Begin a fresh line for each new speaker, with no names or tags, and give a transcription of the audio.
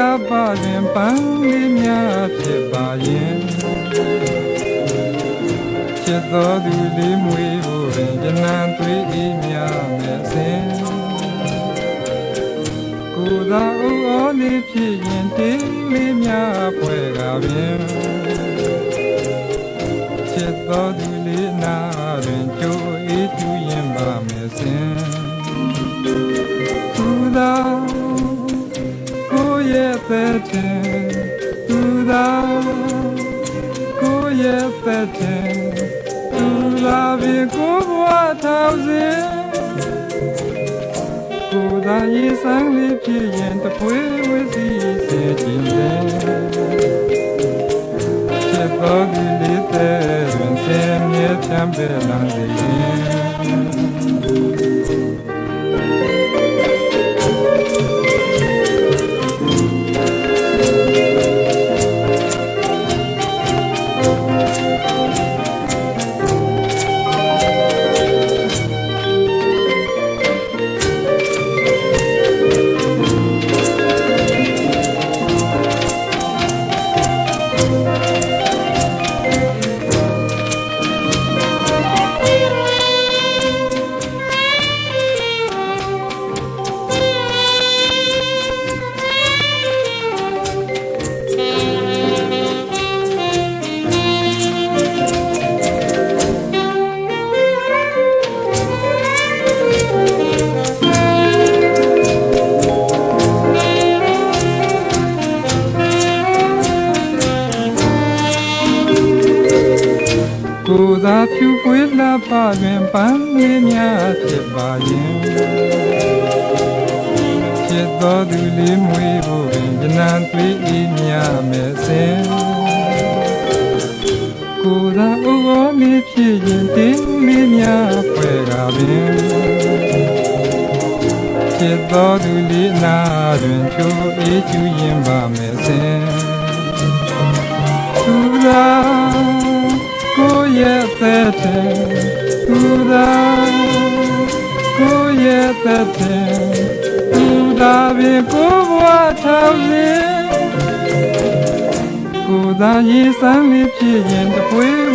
လာပါတွင်ပန်းလေးများဖြစ်ပါရင်ချစ်တော်သူလေးမွေဖို့ပင်ဉာဏ်သွေးအေးများမဲ့စဉ်ကိုယ်သာဥဩလေးဖြစ်ရင်တေးလေးများဖွဲကပင်ချစ်တော်သူလေးနာတွင်ကြိုးအေးကျူးရင်ပါမဲ့စဉ်သူသာကို ယ့်ရဲ့သက်ခြင်းသူသာကိုယ့်ရဲ့သက်ခြင်းသူလာပြီကိုယ်ဘဝထောက်စဉ်ကိုယ်သာရေးစမ်းလေးဖြစ်ရင်တပွေးဝ ကိုယ်သာဖြူပွေးလာပါတွင်ပန်းလေးများဖြစ်ပါရင်ချစ်တော်သူလေးမွေးဖို့ပင်ဉာဏ်သွေးအေးများမဲ့စဉ်ကိုယ်သာဥဩလေးဖြစ်ရင်တင်းလေးများဖွဲကပင်ချစ်တော်သူလေးနာတွင်ချိုးအေးကျူးရင်ပါမဲ့စဉ်သူသာကို ယ့်ရဲ့သက်တဲ့သူသာကိုယ့်ရဲ့သက်တဲ့သူသာပြီကိုယ်ဘဝထောက်စဉ်ကိုယ်သာရေးစမ်းလေးဖြစ်ရင်တပွေး